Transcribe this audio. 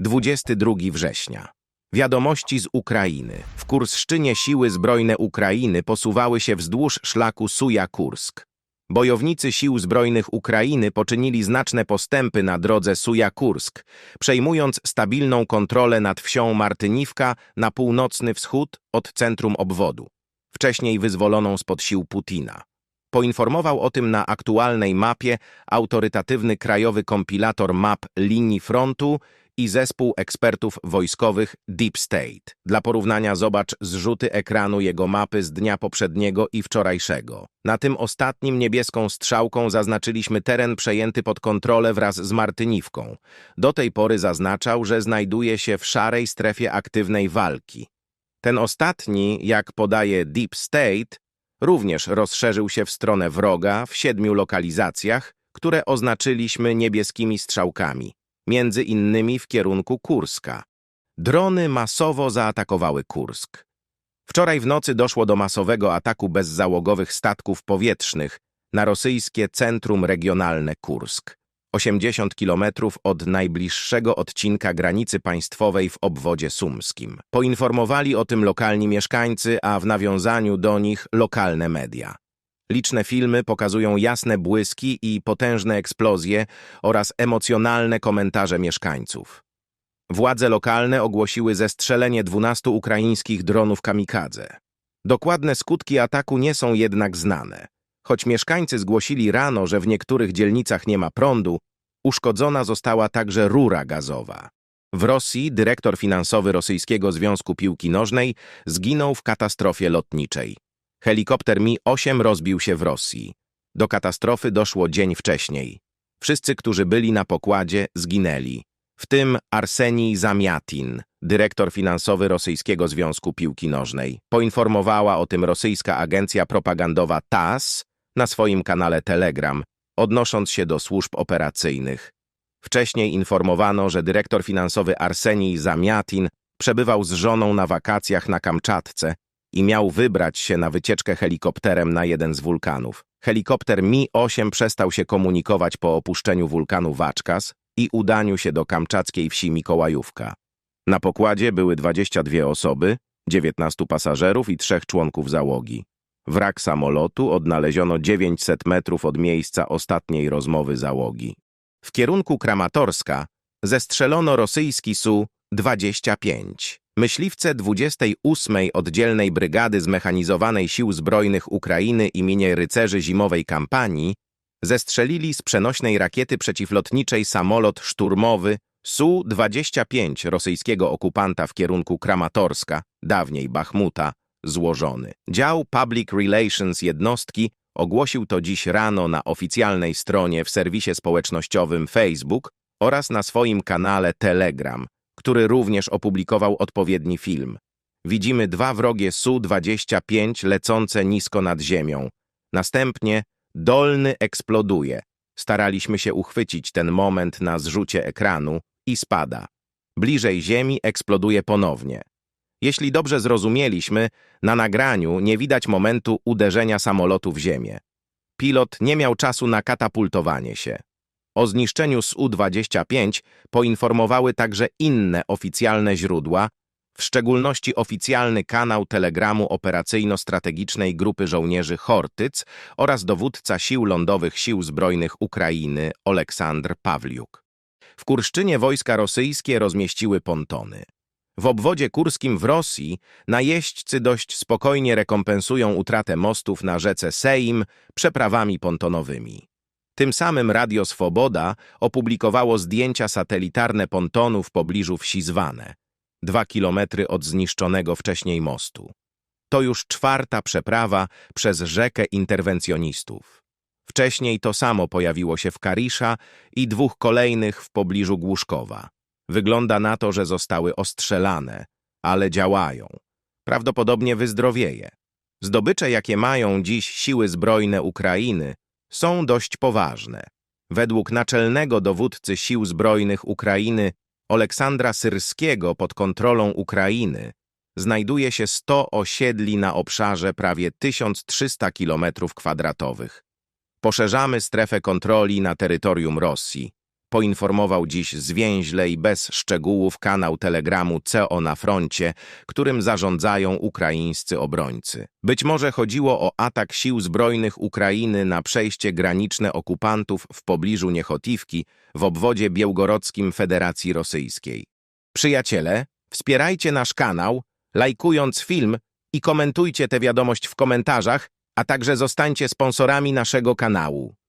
22 września. Wiadomości z Ukrainy. W Kurszczynie siły zbrojne Ukrainy posuwały się wzdłuż szlaku Suja-Kursk. Bojownicy sił zbrojnych Ukrainy poczynili znaczne postępy na drodze Suja-Kursk, przejmując stabilną kontrolę nad wsią Martyniwka na północny wschód od centrum obwodu, wcześniej wyzwoloną spod sił Putina. Poinformował o tym na aktualnej mapie autorytatywny krajowy kompilator map linii frontu i zespół ekspertów wojskowych Deep State. Dla porównania zobacz zrzuty ekranu jego mapy z dnia poprzedniego i wczorajszego. Na tym ostatnim niebieską strzałką zaznaczyliśmy teren przejęty pod kontrolę wraz z Martyniwką. Do tej pory zaznaczał, że znajduje się w szarej strefie aktywnej walki. Ten ostatni, jak podaje Deep State, również rozszerzył się w stronę wroga w siedmiu lokalizacjach, które oznaczyliśmy niebieskimi strzałkami, między innymi w kierunku Kurska. Drony masowo zaatakowały Kursk. Wczoraj w nocy doszło do masowego ataku bezzałogowych statków powietrznych na rosyjskie centrum regionalne Kursk. 80 kilometrów od najbliższego odcinka granicy państwowej w obwodzie sumskim. Poinformowali o tym lokalni mieszkańcy, a w nawiązaniu do nich lokalne media. Liczne filmy pokazują jasne błyski i potężne eksplozje oraz emocjonalne komentarze mieszkańców. Władze lokalne ogłosiły zestrzelenie 12 ukraińskich dronów kamikadze. Dokładne skutki ataku nie są jednak znane. Choć mieszkańcy zgłosili rano, że w niektórych dzielnicach nie ma prądu, uszkodzona została także rura gazowa. W Rosji dyrektor finansowy Rosyjskiego Związku Piłki Nożnej zginął w katastrofie lotniczej. Helikopter Mi-8 rozbił się w Rosji. Do katastrofy doszło dzień wcześniej. Wszyscy, którzy byli na pokładzie, zginęli. W tym Arsenij Zamiatin, dyrektor finansowy Rosyjskiego Związku Piłki Nożnej. Poinformowała o tym rosyjska agencja propagandowa TASS na swoim kanale Telegram, odnosząc się do służb operacyjnych. Wcześniej informowano, że dyrektor finansowy Arsenij Zamiatin przebywał z żoną na wakacjach na Kamczatce i miał wybrać się na wycieczkę helikopterem na jeden z wulkanów. Helikopter Mi-8 przestał się komunikować po opuszczeniu wulkanu Waczkas i udaniu się do kamczackiej wsi Mikołajówka. Na pokładzie były 22 osoby, 19 pasażerów i trzech członków załogi. Wrak samolotu odnaleziono 900 metrów od miejsca ostatniej rozmowy załogi. W kierunku Kramatorska zestrzelono rosyjski Su-25. Myśliwce 28. Oddzielnej Brygady Zmechanizowanej Sił Zbrojnych Ukrainy imienia Rycerzy Zimowej Kampanii zestrzelili z przenośnej rakiety przeciwlotniczej samolot szturmowy Su-25 rosyjskiego okupanta w kierunku Kramatorska, dawniej Bachmuta, złożony. Dział Public Relations jednostki ogłosił to dziś rano na oficjalnej stronie w serwisie społecznościowym Facebook oraz na swoim kanale Telegram, który również opublikował odpowiedni film. Widzimy dwa wrogie Su-25 lecące nisko nad ziemią. Następnie dolny eksploduje. Staraliśmy się uchwycić ten moment na zrzucie ekranu i spada. Bliżej ziemi eksploduje ponownie. Jeśli dobrze zrozumieliśmy, na nagraniu nie widać momentu uderzenia samolotu w ziemię. Pilot nie miał czasu na katapultowanie się. O zniszczeniu Su-25 poinformowały także inne oficjalne źródła, w szczególności oficjalny kanał telegramu operacyjno-strategicznej grupy żołnierzy Hortyc oraz dowódca sił lądowych Sił Zbrojnych Ukrainy Oleksandr Pawliuk. W Kurszczynie wojska rosyjskie rozmieściły pontony. W obwodzie kurskim w Rosji najeźdźcy dość spokojnie rekompensują utratę mostów na rzece Seim przeprawami pontonowymi. Tym samym Radio Swoboda opublikowało zdjęcia satelitarne pontonu w pobliżu wsi Zwane, dwa kilometry od zniszczonego wcześniej mostu. To już czwarta przeprawa przez rzekę interwencjonistów. Wcześniej to samo pojawiło się w Karisza i dwóch kolejnych w pobliżu Głuszkowa. Wygląda na to, że zostały ostrzelane, ale działają. Prawdopodobnie wyzdrowieje. Zdobycze, jakie mają dziś siły zbrojne Ukrainy, są dość poważne. Według naczelnego dowódcy sił zbrojnych Ukrainy Oleksandra Syrskiego pod kontrolą Ukrainy znajduje się 100 osiedli na obszarze prawie 1300 km2. Poszerzamy strefę kontroli na terytorium Rosji. Poinformował dziś zwięźle i bez szczegółów kanał telegramu CO na froncie, którym zarządzają ukraińscy obrońcy. Być może chodziło o atak sił zbrojnych Ukrainy na przejście graniczne okupantów w pobliżu Niechotiwki w obwodzie białgorodzkim Federacji Rosyjskiej. Przyjaciele, wspierajcie nasz kanał, lajkując film i komentujcie tę wiadomość w komentarzach, a także zostańcie sponsorami naszego kanału.